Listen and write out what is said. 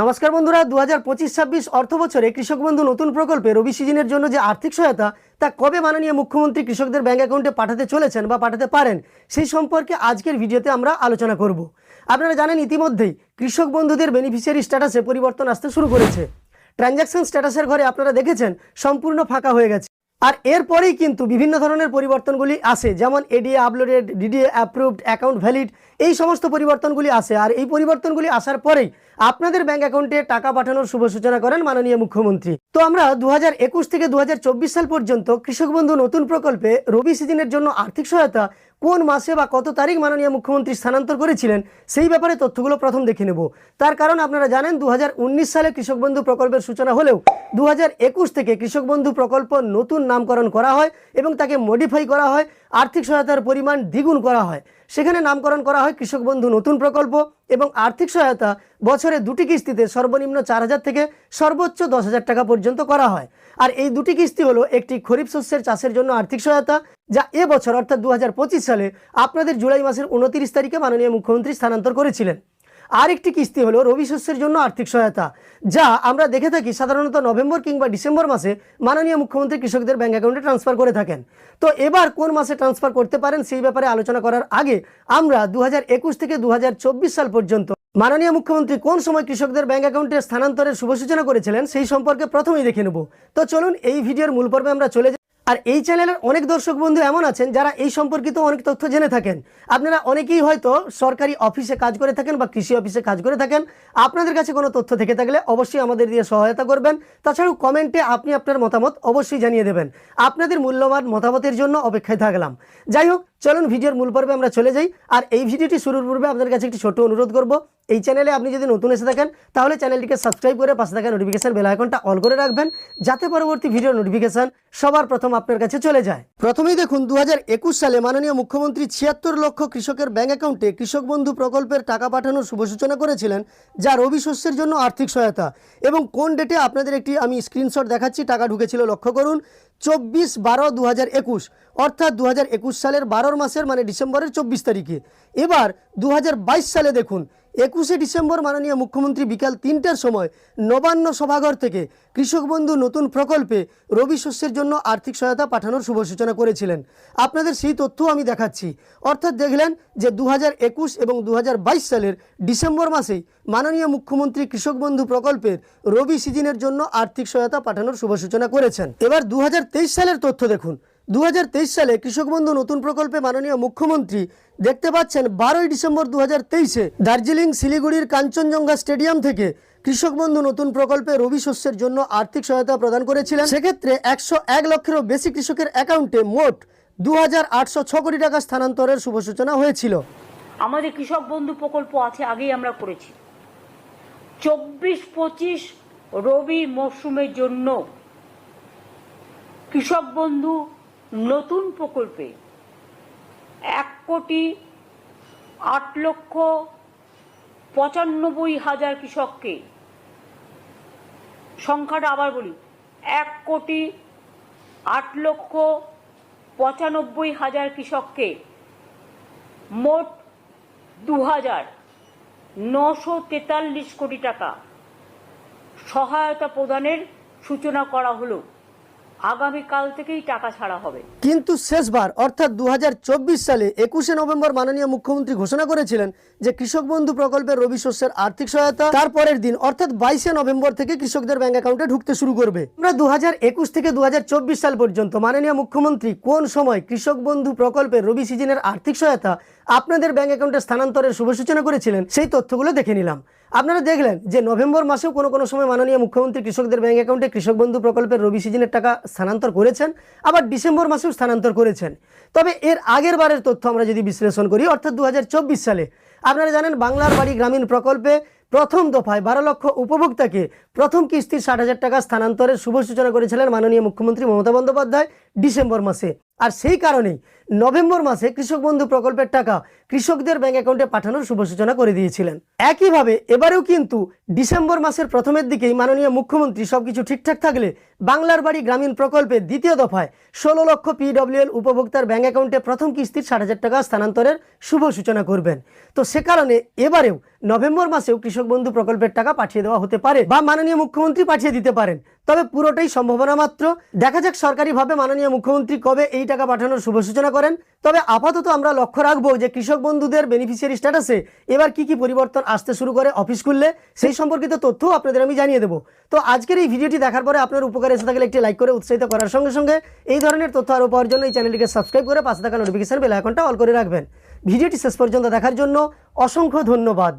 নমস্কার বন্ধুরা দু হাজার পঁচিশ, ছাব্বিশ অর্থ বছরে কৃষক বন্ধু নতুন প্রকল্পে রবি সিজনের জন্য যে আর্থিক সহায়তা, তা কবে মাননীয় মুখ্যমন্ত্রী কৃষকদের ব্যাঙ্ক অ্যাকাউন্টে পাঠাতে চলেছেন বা পাঠাতে পারেন, সেই সম্পর্কে আজকের ভিডিওতে আমরা আলোচনা করব। আপনারা জানেন ইতিমধ্যেই কৃষক বন্ধুদের বেনিফিশিয়ারি স্ট্যাটাসে পরিবর্তন আসতে শুরু করেছে। ট্রানজ্যাকশন স্ট্যাটাসের ঘরে আপনারা দেখেছেন, সম্পূর্ণ ফাঁকা হয়ে গেছে। আর এরপরেই কিন্তু বিভিন্ন ধরনের পরিবর্তনগুলি আসে, যেমন ADA uploaded DDA approved account valid এই সমস্ত পরিবর্তনগুলি আসে আর এই পরিবর্তনগুলি আসার পরেই আপনাদের ব্যাংক অ্যাকাউন্টে টাকা পাঠানোর শুভ সূচনা করেন মাননীয় মুখ্যমন্ত্রী। তো আমরা দু একুশ থেকে দু হাজার চব্বিশ সাল পর্যন্ত কৃষক বন্ধু নতুন প্রকল্পে রবি সিজনের জন্য আর্থিক সহায়তা কোন মাসে বা কত তারিখ মাননীয় মুখ্যমন্ত্রী স্থানান্তর করেছিলেন, সেই ব্যাপারে তথ্যগুলো প্রথম দেখে নেব। তার কারণ আপনারা জানেন দু হাজার উনিশ সালে কৃষক বন্ধু প্রকল্পের সূচনা হলেও দু একুশ থেকে কৃষক বন্ধু প্রকল্প নতুন নামকরণ করা হয় এবং তাকে মডিফাই করা হয়। আর্থিক সহায়তার পরিমাণ দ্বিগুণ করা হয়। সেখানে নামকরণ করা হয় কৃষক বন্ধু নতুন প্রকল্প এবং আর্থিক সহায়তা বছরে দুটি কিস্তিতে সর্বনিম্ন চার হাজার থেকে সর্বোচ্চ দশ হাজার টাকা পর্যন্ত করা হয়। আর এই দুটি কিস্তি হলো একটি খরিফ শস্যের চাষের জন্য আর্থিক সহায়তা, যা এবছর অর্থাৎ দু হাজার পঁচিশ সালে আপনাদের জুলাই মাসের উনত্রিশ তারিখে মাননীয় মুখ্যমন্ত্রী স্থানান্তর করেছিলেন। আরেকটি কিস্তি হলো রবি শস্যের জন্য আর্থিক সহায়তা, যা আমরা দেখে থাকি সাধারণত নভেম্বর কিংবা ডিসেম্বর মাসে মাননীয় মুখ্যমন্ত্রী কৃষকদের ব্যাংক অ্যাকাউন্টে ট্রান্সফার করে থাকেন। তো এবার কোন মাসে ট্রান্সফার করতে পারেন সেই ব্যাপারে আলোচনা করার আগে আমরা দু হাজার একুশ থেকে দু হাজার চব্বিশ সাল পর্যন্ত মাননীয় মুখ্যমন্ত্রী কোন সময় কৃষকদের ব্যাঙ্ক অ্যাকাউন্টে স্থানান্তরের শুভ সূচনা করেছিলেন সেই সম্পর্কে প্রথমেই দেখে নেব। তো চলুন এই ভিডিওর মূল পর্বে আমরা চলে যাই। আর এই চ্যানেলের অনেক দর্শক বন্ধু এমন আছেন যারা এই সম্পর্কিত অনেক তথ্য জেনে থাকেন। আপনারা অনেকেই হয়তো সরকারি অফিসে কাজ করে থাকেন বা কৃষি অফিসে কাজ করে থাকেন। আপনাদের কাছে কোনো তথ্য থেকে থাকলে অবশ্যই আমাদের দিয়ে সহায়তা করবেন। তাছাড়াও কমেন্টে আপনি আপনার মতামত অবশ্যই জানিয়ে দেবেন। আপনাদের মূল্যবান মতামতের জন্য অপেক্ষায় থাকলাম। যাই হোক, চলুন ভিডিওর মূল পর্বে আমরা চলে যাই। আর এই ভিডিওটি শুরুর পূর্বে আপনাদের কাছে একটি ছোট অনুরোধ করব। এই চ্যানেলে আপনি যদি নতুন এসে থাকেন, তাহলে চ্যানেলটিকে সাবস্ক্রাইব করে পাশে থাকা নোটিফিকেশন বেল আইকনটা অল করে রাখবেন, যাতে পরবর্তী ভিডিও নোটিফিকেশন সবার প্রথম আপনার কাছে চলে যায়। প্রথমেই দেখুন দু হাজার একুশ সালে মাননীয় মুখ্যমন্ত্রী ছিয়াত্তর লক্ষ কৃষকের ব্যাঙ্ক অ্যাকাউন্টে কৃষক বন্ধু প্রকল্পের টাকা পাঠানোর শুভ সূচনা করেছিলেন, যা রবি শস্যের জন্য আর্থিক সহায়তা। এবং কোন ডেটে আপনাদের একটি আমি স্ক্রিনশট দেখাচ্ছি, টাকা ঢুকেছিল, লক্ষ্য করুন, চব্বিশ বারো দু অর্থাৎ দু হাজার একুশ সালের বারোর মাসের মানে ডিসেম্বরের চব্বিশ তারিখে। এবার দু হাজার বাইশ সালে দেখুন একুশে ডিসেম্বর মাননীয় মুখ্যমন্ত্রী বিকাল তিনটার সময় নবান্ন সভাঘর থেকে কৃষক বন্ধু নতুন প্রকল্পে রবি শস্যের জন্য আর্থিক সহায়তা পাঠানোর শুভ সূচনা করেছিলেন। আপনাদের সেই তথ্যও আমি দেখাচ্ছি। অর্থাৎ দেখলেন যে দু একুশ এবং দু হাজার বাইশ সালের ডিসেম্বর মাসেই মাননীয় মুখ্যমন্ত্রী কৃষক বন্ধু প্রকল্পের রবি সিজনের জন্য আর্থিক সহায়তা পাঠানোর শুভ সূচনা করেছেন। এবার দু হাজার তেইশ সালের তথ্য দেখুন। দু হাজার তেইশ সালে কৃষক বন্ধু নতুন প্রকল্পে মাননীয় মুখ্যমন্ত্রী দেখতে পাচ্ছেন বারোই ডিসেম্বর দু হাজার দার্জিলিং শিলিগুড়ির কাঞ্চনজঙ্ঘা স্টেডিয়াম থেকে কৃষক বন্ধু নতুন প্রকল্পে রবি শস্যের জন্য আর্থিক সহায়তা প্রদান করেছিলেন। সেক্ষেত্রে একশো এক লক্ষেরও বেশি কৃষকের অ্যাকাউন্টে মোট দু কোটি টাকা স্থানান্তরের শুভ সূচনা হয়েছিল। আমাদের কৃষক বন্ধু প্রকল্প আছে, আগেই আমরা করেছি। চব্বিশ পঁচিশ রবি মরশুমের জন্য কৃষক বন্ধু নতুন প্রকল্পে এক কোটি আট লক্ষ পঁচানব্বই হাজার কৃষককে, সংখ্যাটা আবার বলি, এক কোটি আট লক্ষ পঁচানব্বই হাজার কৃষককে মোট দু হাজার নশো তেতাল্লিশ কোটি টাকা সহায়তা প্রদানের সূচনা করা হলো। আগামীকাল থেকেই টাকা ছাড়া হবে। কিন্তু শেষবার, অর্থাৎ দু সালে একুশে নভেম্বর মাননীয় মুখ্যমন্ত্রী ঘোষণা করেছিলেন যে কৃষক বন্ধু প্রকল্পের রবি শস্যের আর্থিক সহায়তা তারপরের দিন, অর্থাৎ বাইশে নভেম্বর থেকে কৃষকদের ব্যাংক অ্যাকাউন্টে ঢুকতে শুরু করবে। আমরা দু হাজার একুশ থেকে দু হাজার চব্বিশ সাল পর্যন্ত মাননীয় মুখ্যমন্ত্রী কোন সময় কৃষক বন্ধু প্রকল্পের রবি সিজনের আর্থিক সহায়তা আপনাদের ব্যাংক অ্যাকাউন্টে স্থানান্তরের শুভ সূচনা করেছিলেন, সেই তথ্যগুলো দেখে নিলাম। আপনারা দেখলেন যে নভেম্বর মাসেও কোনো কোনো সময় মাননীয় মুখ্যমন্ত্রী কৃষকদের ব্যাঙ্ক অ্যাকাউন্টে কৃষক বন্ধু প্রকল্পের রবি সিজনের টাকা স্থানান্তর করেছেন, আবার ডিসেম্বর মাসেও স্থানান্তর করেছেন। তবে এর আগের বারের তথ্য আমরা যদি বিশ্লেষণ করি, অর্থাৎ দু হাজার চব্বিশ সালে, আপনারা জানেন বাংলার বাড়ি গ্রামীণ প্রকল্পে প্রথম দফায় বারো লক্ষ উপভোক্তাকে প্রথম কিস্তির ষাট হাজার টাকা স্থানান্তরের শুভ সূচনা করেছিলেন মাননীয় মুখ্যমন্ত্রী মমতা বন্দ্যোপাধ্যায় ডিসেম্বর মাসে। আর সেই কারণেই নভেম্বর মাসে কৃষক বন্ধু প্রকল্পের টাকা কৃষকদের ব্যাংক অ্যাকাউন্টে পাঠানোর শুভ সূচনা করে দিয়েছিলেন। একইভাবে এবারেও কিন্তু ডিসেম্বর মাসের প্রথমের দিকেই মাননীয় মুখ্যমন্ত্রী সবকিছু ঠিকঠাক থাকলে বাংলার বাড়ি গ্রামীণ প্রকল্পের দ্বিতীয় দফায় ষোলো লক্ষ পিডব্লিউএল উপভোক্তার ব্যাংক অ্যাকাউন্টে প্রথম কিস্তির ষাট হাজার টাকা স্থানান্তরের শুভ সূচনা করবেন। তো সে কারণে এবারেও নভেম্বর মাসেও কৃষক বন্ধু প্রকল্পের টাকা পাঠিয়ে দেওয়া হতে পারে বা মাননীয় মুখ্যমন্ত্রী পাঠিয়ে দিতে পারেন। তবে পুরোটাই সম্ভাবনা মাত্র। দেখা যাক সরকারিভাবে মাননীয় মুখ্যমন্ত্রী কবে এই টাকা পাঠানোর শুভ সূচনা করেন। তবে আপাতত আমরা লক্ষ্য রাখব যে কৃষক বন্ধুদের বেনিফিশিয়ারি স্ট্যাটাসে এবার কি কি পরিবর্তন আসতে শুরু করে অফিস খুললে সেই সম্পর্কিত তথ্যও আপনাদের আমি জানিয়ে দেবো। তো আজকের এই ভিডিওটি দেখার পরে আপনার উপকারে এসে থাকলে একটি লাইক করে উৎসাহিত করার সঙ্গে সঙ্গে এই ধরনের তথ্য আরও পাওয়ার জন্য এই চ্যানেলটিকে সাবস্ক্রাইব করে পাশে থাকা নোটিফিকেশন বেল আইকনটা অল করে রাখবেন। ভিডিওটি শেষ পর্যন্ত দেখার জন্য অসংখ্য ধন্যবাদ।